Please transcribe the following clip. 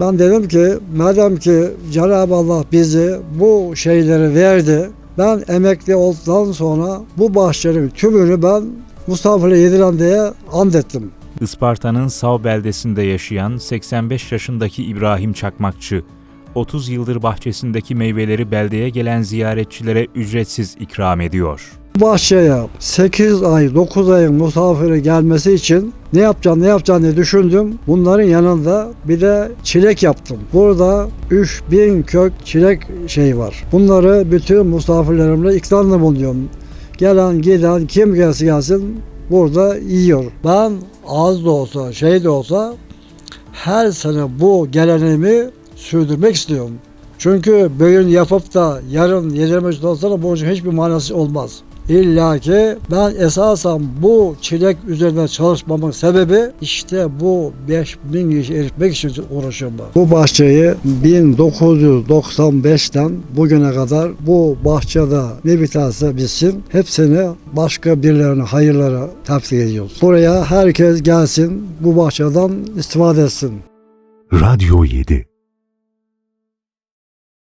Ben dedim ki madem ki Cenab-ı Allah bizi bu şeyleri verdi. Ben emekli olduktan sonra bu bahçenin tümünü ben Mustafa'ya yediren diye and ettim. Isparta'nın Sav beldesinde yaşayan 85 yaşındaki İbrahim Çakmakçı, 30 yıldır bahçesindeki meyveleri beldeye gelen ziyaretçilere ücretsiz ikram ediyor. Bahçeye 8 ay 9 ayın misafiri gelmesi için ne yapacağım ne yapacağım diye düşündüm. Bunların yanında bir de çilek yaptım. Burada 3000 kök çilek şey var. Bunları bütün misafirlerimle ikramda bulunuyorum. Gelen giden kim gelse gelsin burada yiyor. Ben az da olsa şey de olsa her sene bu geleneğimi sürdürmek istiyorum. Çünkü bugün yapıp da yarın yedirmek olsa da bu hiçbir manası olmaz. İlla ki ben esasen bu çilek üzerinde çalışmamın sebebi işte bu 5000 kişi eritmek için uğraşıyorum ben. Bu bahçeyi 1995'ten bugüne kadar bu bahçede ne biterse bitsin hepsini başka birilerine hayırlara tavsiye ediyoruz. Buraya herkes gelsin bu bahçeden istifade etsin. Radyo 7